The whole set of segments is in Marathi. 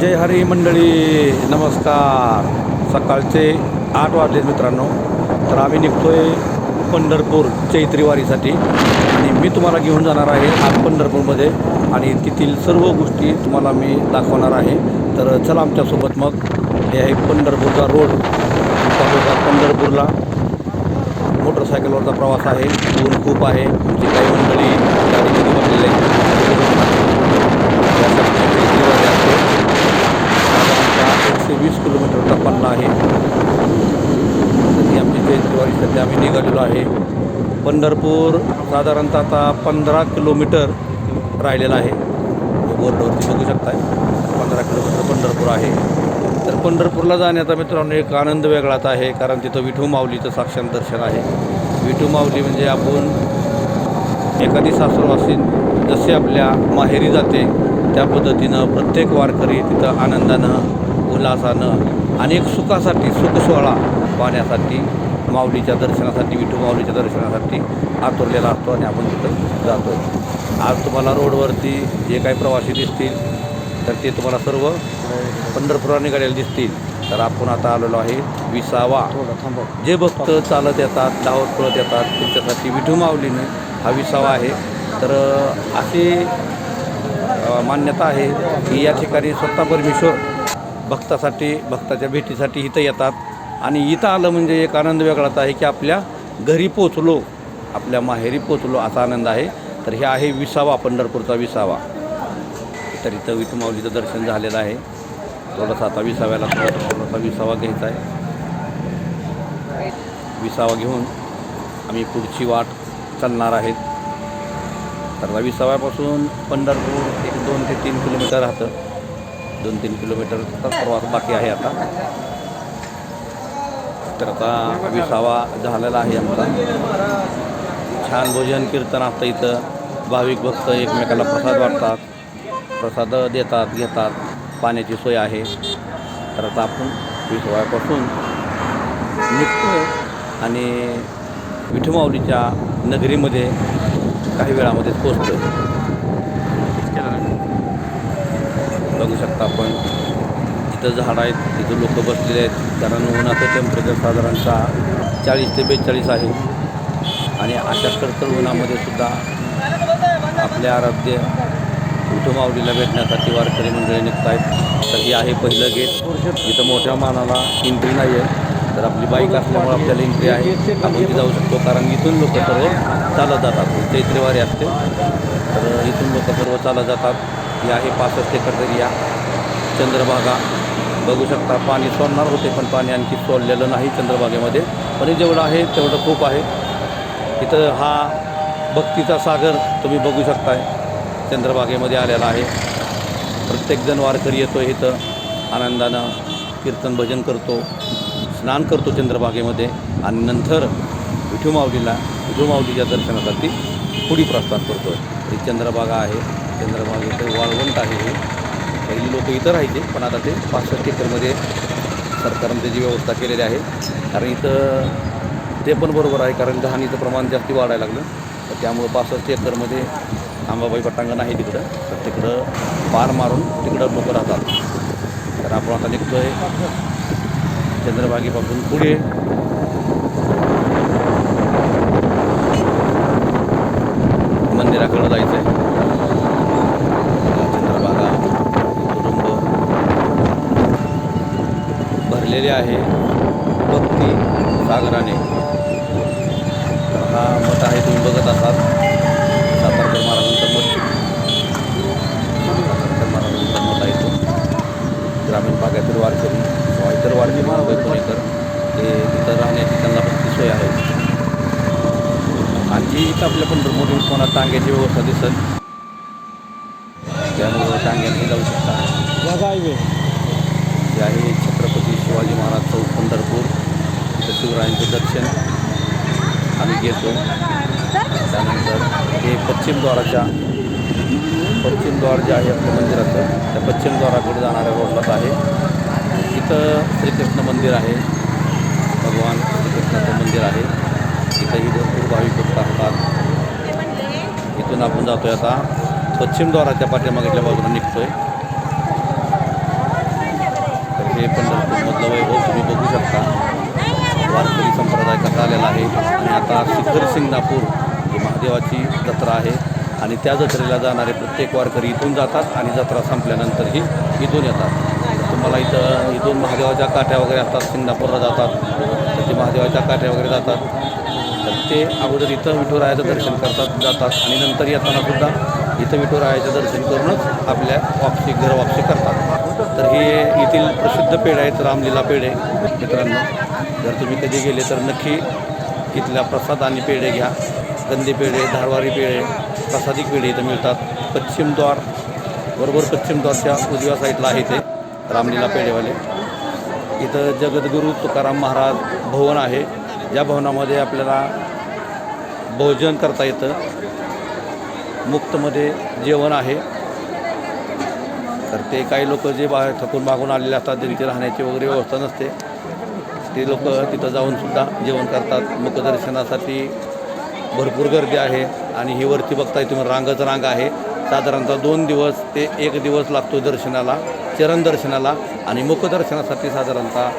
जय हरी मंडळी नमस्कार. सकाळचे आठ वाजले मित्रांनो. तर आम्ही निघतोय पंढरपूर चैत्रीवारीसाठी. आणि मी तुम्हाला घेऊन जाणार आहे आज पंढरपूरमध्ये. आणि तेथील सर्व गोष्टी तुम्हाला मी दाखवणार आहे. तर चला आमच्यासोबत मग. हे आहे पंढरपूरचा रोड. तालुका पंढरपूरला मोटरसायकलवरचा प्रवास आहे. ऊन खूप आहे. आमची काही मंडळी गाडीमध्ये बसलेले आहे यासाठी चैत्रीवारी असते साधारणतः एकशे वीस किलोमीटरचा पल्ला आहे. तर आमची जयंतीवारी सध्या आम्ही निघालेलो आहे. पंढरपूर साधारणतः आता पंधरा किलोमीटर राहिलेलं आहे. बोर्डवरती बघू शकताय. पंधरा किलोमीटर पंढरपूर आहे. तर पंढरपूरला जाण्याचा मित्रांनो एक आनंद वेगळाच आहे. कारण तिथं विठू माऊलीचं साक्षात दर्शन आहे. विठू माऊली म्हणजे आपण एखादी सासरवासीन जसे आपल्या माहेरी जाते त्या पद्धतीनं प्रत्येक वारकरी तिथं आनंदानं उल्हासानं आणि एक सुखासाठी सुखसोहळा पाहण्यासाठी माऊलीच्या दर्शनासाठी विठू माऊलीच्या दर्शनासाठी आतुरलेला असतो आणि आपण तिथं जातो. आज तुम्हाला रोडवरती जे काही प्रवासी दिसतील तर ते तुम्हाला सर्व पंढरपुरात निघालेले दिसतील. तर आपण आता आलेलो आहे विसावा. जे भक्त चालत येतात धावत पळत येतात त्यांच्यासाठी विठू माऊलीने हा विसावा आहे. तर असे अशी मान्यता आहे की या ठिकाणी स्वतः परमेश्वर भक्तासाठी भक्ताच्या भेटीसाठी इथं येतात. आणि इथं आलं म्हणजे एक आनंद वेगळाच आहे की आपल्या घरी पोचलो आपल्या माहेरी पोचलो असा आनंद आहे. तर हे आहे विसावा पंढरपूरचा विसावा. तर इथं विठमाऊलीचं दर्शन झालेलं आहे. थोडासा आता विसाव्याला थोडासा थोडासा विसावा घ्यायचा आहे. विसावा घेऊन आम्ही पुढची वाट चालणार आहेत. तर विसाव्यापासून पंढरपूर एक दोन ते तीन किलोमीटर राहतं. दोन तीन किलोमीटरचा प्रवास बाकी आहे आता. तर आता विसावा झालेला आहे आमचा. छान भोजन कीर्तन असतं इथं भाविक भक्त एकमेकाला प्रसाद वाटतात. प्रसाद देतात घेतात. पाण्याची सोय आहे. तर आता आपण विठोबापासून निघतो आणि विठमाऊलीच्या नगरीमध्ये काही वेळामध्ये पोचतोय बघू शकता आपण. तिथं झाडं आहेत तिथं लोक बसलेले आहेत. कारण उन्हाचं टेम्परेचर साधारणतः चाळीस ते बेचाळीस आहे. आणि अशा कडकड उन्हामध्ये सुद्धा आपले आराध्य विठुमाऊलीला भेटण्यासाठी वारकरी मंडळी निघत आहेत तर हे आहे पहिलं गेट इथं मोठ्या मानाला एंट्री नाही आहे तर आपली बाईक असल्यामुळे आपल्याला एंट्री आहे. आपण ती जाऊ शकतो. कारण इथून लोक सर्व चालत जातात. चैत्रीवारी असते. तर इथून लोक सर्व चालत जातात. ही आहे पासष्ट एकर एरिया चंद्रभागा बघू शकता पाणी सोडणार होते पण पाणी आणखी सोडलेलं नाही चंद्रभागेमध्ये. पण हे जेवढं आहे तेवढं खूप आहे. इथं हा भक्तीचा सागर तुम्ही बघू शकताय. चंद्रभागेमध्ये आलेला आहे. प्रत्येकजण वारकरी येतो इथं. आनंदानं कीर्तन भजन करतो स्नान करतो चंद्रभागेमध्ये. आणि नंतर विठू माऊलीला विठू माऊलीच्या दर्शनासाठी पुढी प्रस्थान करतो ही चंद्रभागा आहे. चंद्रभागेचं वाळवंट आहे हे. पहिली लोक इथं राहायचे पण आता ते पासष्ट एकरमध्ये सरकारनं त्याची व्यवस्था केलेली आहे. कारण इथं ते पण बरोबर आहे कारण घाणीचं प्रमाण जास्त वाढायला लागलं. तर त्यामुळं पासष्ट एकरमध्ये आंबाबाई पटांगण आहे तिकडं. तर तिकडं पार मारून तिकडं लोक राहतात. तर आपण आता निघतो आहे चंद्रभागेपासून पुढे. मंदिराकडं जायचं आहे चंद्रभागा कुटुंब भरलेले आहे भक्ती सागराने. हा मठ आहे तुम्ही बघत असाल. सातारकर महाराजांचा मठ. सातारकर महाराजांचा मठ आहे तो. ग्रामीण भागातील वारकरी किंवा इतर वारकरी महाराज पुणेकर हे तिथं राहण्याची त्यांना पण ती सोय आहे. आणखी इथं आपल्या पंढरपूर कोणा टांग्याची व्यवस्था दिसत त्यामुळं टांग्याने जाऊ शकता आहे शिवाजी महाराज चौक पंढरपूर. इथं शिवरायांचं दर्शन आम्ही घेतो. त्यानंतर हे पश्चिमद्वाराच्या पश्चिमद्वार जे आहे आपल्या मंदिराचं त्या पश्चिमद्वाराकडे जाणाऱ्या रोडलाच आहे. इथं श्रीकृष्ण मंदिर आहे. भगवान श्रीकृष्णाचं मंदिर आहे. इथंही भरपूर भाविक असतात. इथून आपण जातोय आता. पश्चिमद्वाराच्या पाठीमागच्या बाजूला आहे हे पंढरपूरमधलं वैभव तुम्ही बघू शकता. वारकरी संप्रदाय कसा आलेला आहे. आणि आता शिखर सिंगणापूर ही महादेवाची जत्रा आहे. आणि त्या जत्रेला जाणारे प्रत्येक वारकरी इथून जातात आणि जत्रा संपल्यानंतरही इथून येतात. तुम्हाला इथं इथून महादेवाच्या काठ्या वगैरे असतात सिंगापूरला जातात. तर ते महादेवाच्या काठ्या वगैरे जातात. तर ते अगोदर इथं विठुरायाचं दर्शन करतात जातात. आणि नंतर येताना सुद्धा इथं विठुरायाचं दर्शन करूनच आपल्या वापसी घर वापसी करतात. तर हे येथील प्रसिद्ध पेढे आहेत रामलीला पेढे मित्रांनो. जर तुम्ही कधी गेले तर नक्की इथल्या प्रसाद आणि पेढे घ्या. कंदी पेढे धारवारी पेढे प्रसादिक पेढे इथं मिळतात. पश्चिमद्वार बरोबर पश्चिमद्वारच्या उजव्या साईडला आहे ते रामलीला पेढेवाले. इथं जगद्गुरू तुकाराम महाराज भवन आहे. ज्या भवनामध्ये आपल्याला भोजन करता येतं मुक्तमध्ये जेवण आहे. तर ते काही लोक जे बाहेर थकून मागून आलेले असतात त्यांची राहण्याची वगैरे व्यवस्था नसते. ते लोक तिथं जाऊन सुद्धा जेवण करतात. मुखदर्शनासाठी भरपूर गर्दी आहे आणि ही वरती बघताय तुम्ही रांगच रांग आहे. साधारणतः दोन दिवस ते एक दिवस लागतो दर्शनाला चरण दर्शनाला आणि मुखदर्शनासाठी साधारणतः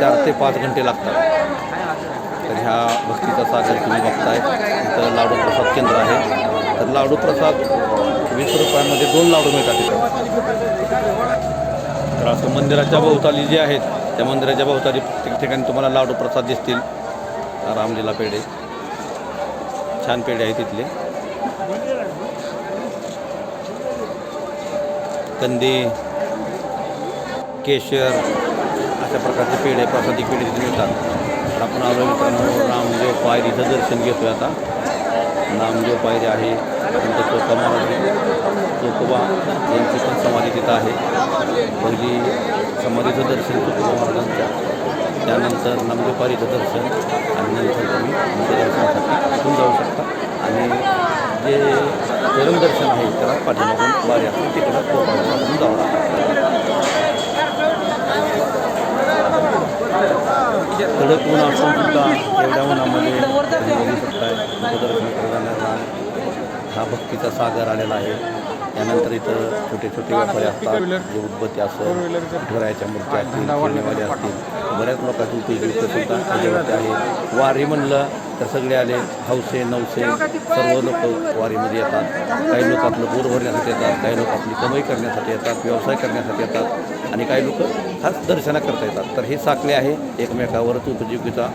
चार ते पाच घंटे लागतात. तर ह्या भक्तीचा सागर तुम्ही बघताय. इथं लाडू प्रसाद केंद्र आहे. तर लाडू प्रसाद वीस रुपयामध्ये दोन लाडू मिळतात तिथं तर असं मंदिराच्या भोवताली जे आहेत त्या मंदिराच्या भोवताली प्रत्येक ठिकाणी तुम्हाला लाडू प्रसाद दिसतील. रामलीला पेढे. छान पेढे आहेत तिथले कंदी केशर अशा प्रकारचे पेढे प्रसादी पेढे तिथे मिळतात. तर आपण आलो मित्रांनो रामदेव म्हणजे पायरीचं दर्शन घेतोय आता. नामदेव पायरे आहे नंतर चोका चोकोबा यांची पण समाधी तिथं आहे. पहिली समाधीचं दर्शन चोकोबा महाराजांच्या त्यानंतर नामदेव पायरीचं दर्शन आणि नंतर तुम्ही मंदिर दर्शनासाठी इथून जाऊ शकता. आणि जे चरण दर्शन आहे त्याला पाठीमागून बारी असते तिकडं कोकणातून जावं लागतं. कडक ऊन असून सुद्धा एवढ्या उन्हामध्ये शकताय करण्याचा हा भक्तीचा सागर आलेला आहे. त्यानंतर इथं छोटे छोटे व्यापारी असतात जे उद्बत्ती असेल घराच्या मूर्त्या असतील खेळणेवाले असतील. बऱ्याच लोकांची उपयोगी सुद्धा त्याच्यावरती आहे. वारी म्हणलं तर सगळे आले हौसे नवसे सर्व लोक वारीमध्ये येतात. काही लोक आपलं बोर भरण्यासाठी येतात काही लोक आपली कमाई करण्यासाठी येतात व्यवसाय करण्यासाठी येतात आणि काही लोक खास दर्शनाकरता येतात. तर हे साखले आहे एकमेकावरच उपजीविकेचा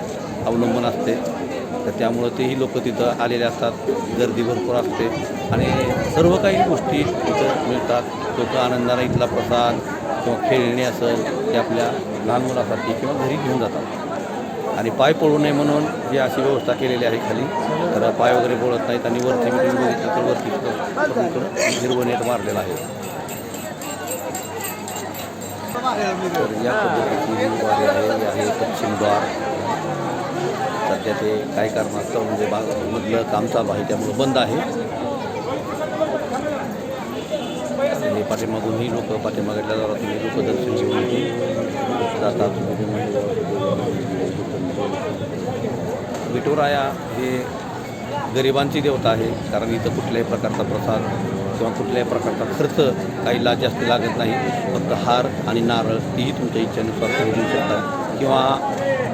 अवलंबून असते. तर त्यामुळं तेही लोक तिथं आलेले असतात. गर्दी भरपूर असते. आणि सर्व काही गोष्टी तिथं मिळतात. लोक आनंदाने इथला प्रसाद किंवा खेळणी असेल ते आपल्या लहान मुलासाठी किंवा घरी घेऊन जातात. आणि पाय पडू नये म्हणून जी अशी व्यवस्था केलेली आहे खाली तर पाय वगैरे पडत नाहीत आणि वरती म्हणजे मी बघितलं तर वरती हिरवणीत हिरवं नेट मारलेलं आहे. तर या पद्धतीची वारी आहे पश्चिम द्वार. सध्या ते काय कारणास्तव म्हणजे बागमधलं काम चालू आहे त्यामुळं बंद आहे. आणि पाठीमागूनही लोक पाठीमागल्या दारातून ही म्हणजे लोक दर्शन घेऊन जातात. विठुराया हे गरिबांची देवता आहे कारण इथं कुठल्याही प्रकारचा प्रसाद किंवा कुठल्याही प्रकारचा खर्च काहीला जास्त लागत नाही. फक्त हार आणि नारळ तीही तुमच्या इच्छेनुसार तुम्ही देऊ शकता. किंवा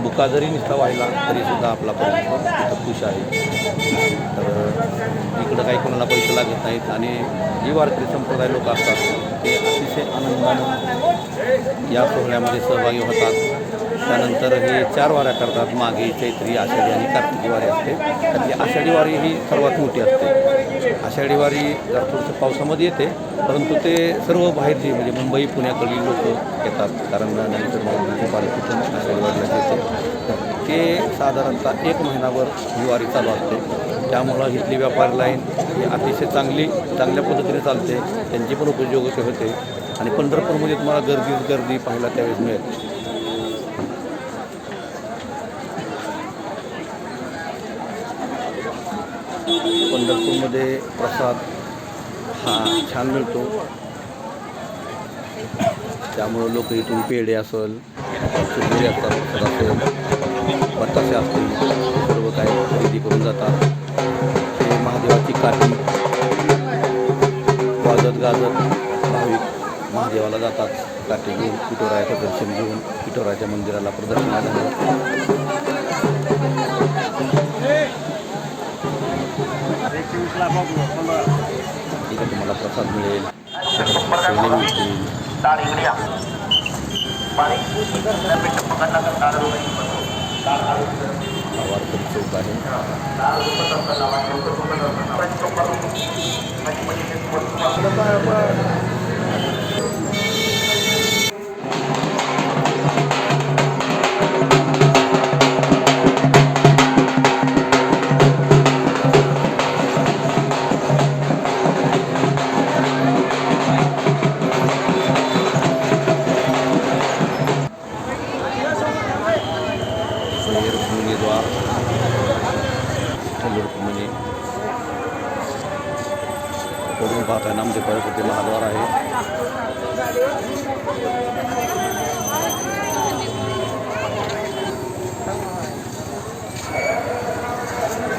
बुका जरी नुसता व्हायला तरीसुद्धा आपला परमेश्वर खुश आहे. तर इकडं काही कोणाला पैसे लागत नाहीत आणि जी वारकरी संप्रदाय लोक असतात ते अतिशय आनंदानं या सोहळ्यामध्ये सहभागी होतात. त्यानंतर हे चार वाऱ्या करतात मागे चैत्री आषाढी आणि कार्तिकी वारी असते. त्यातली आषाढी वारी ही सर्वात मोठी असते. आषाढी वारी जर थोडंसं पावसामध्ये येते परंतु ते सर्व बाहेरची म्हणजे मुंबई पुण्याकडील लोक येतात. कारण नंतर आषाढी वारीला ते साधारणतः एक महिनाभर ही वारी चालू असते. त्यामुळं इथली व्यापारी लाईन ही अतिशय चांगली चांगल्या पद्धतीने चालते. त्यांची पण उपयोगी होते. आणि पंढरपूरमध्ये तुम्हाला गर्दीच गर्दी पाहायला त्यावेळेस मिळेल. पंढरपूरमध्ये प्रसाद हा छान मिळतो. त्यामुळं लोक इथून पेढे असेल असतात असेल असे असतील सर्व काही खरेदी करून जातात. ते महादेवाची काठी वाजत गाजत भाविक महादेवाला जातात. काठी घेऊन पिठोरायाचं दर्शन घेऊन पिठोरायाच्या मंदिराला प्रदर्शनाला झालं तिथं तुम्हाला प्रसाद मिळेल. मिळतील आवारकर चौक आहे. हे कडून पाहताय नामदेव पायपती महाद्वार आहे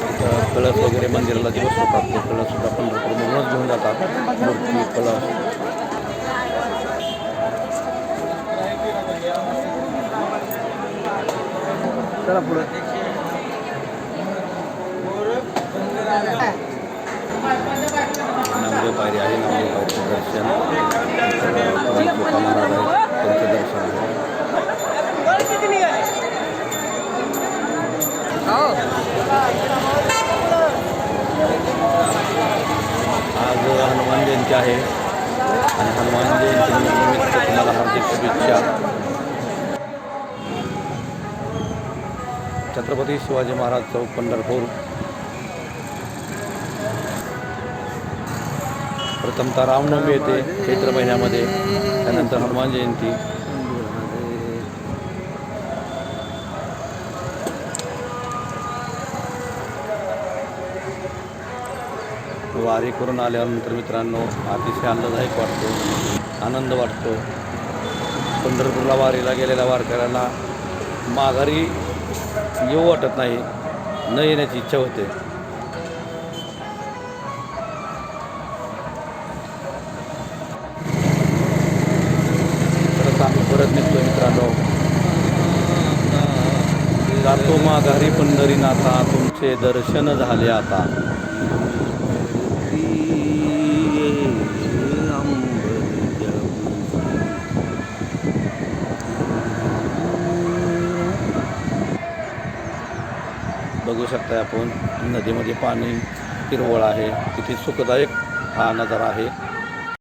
इथं कळस वगैरे मंदिराला जे बसवतात ते कळस सुद्धा पंढरपूरमधूनच घेऊन जातात मूर्ती कळस चला पुढे नामदेव पायरी आहे नामदेव पायरीचं दर्शन महाराज आहेत त्यांचं दर्शन आहे आज हनुमान जयंती आहे. आणि हनुमान जयंतीनिमित्त तुम्हाला हार्दिक शुभेच्छा. छत्रपती शिवाजी महाराज चौक पंढरपूर. प्रथमतः रामनवमी येते चैत्र महिन्यामध्ये त्यानंतर हनुमान जयंती. वारी करून आल्यानंतर मित्रांनो अतिशय आनंददायक वाटतो आनंद वाटतो. पंढरपूरला वारीला गेलेल्या वारकऱ्याला माघारी येऊ वाटत नाही न येण्याची इच्छा होते. जातो माघारी पंढरीनाथा तुमचे दर्शन झाले आता. बघू शकता आपण नदीमध्ये पाणी हिरवळ आहे. तिथे सुखदायक हा नजारा आहे.